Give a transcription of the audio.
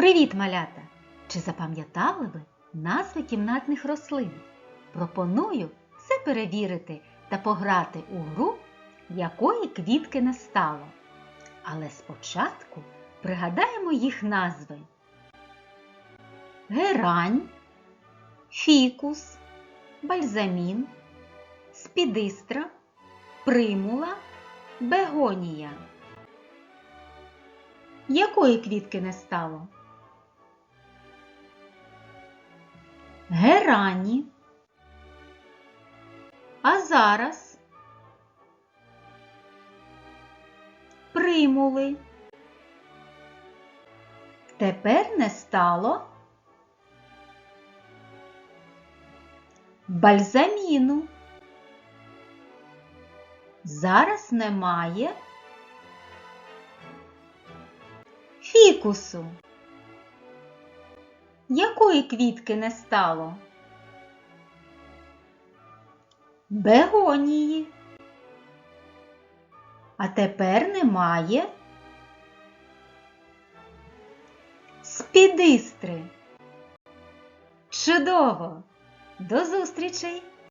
Привіт, малята! Чи запам'ятали ви назви кімнатних рослин? Пропоную все перевірити та пограти у гру, якої квітки не стало. Але спочатку пригадаємо їх назви: герань, фікус, бальзамін, спідистра, примула, бегонія. Якої квітки не стало? Герані. А зараз примули. Тепер не стало бальзаміну. Зараз немає фікусу. Якої квітки не стало? Бегонії. А тепер немає спідистри. Чудово! До зустрічей!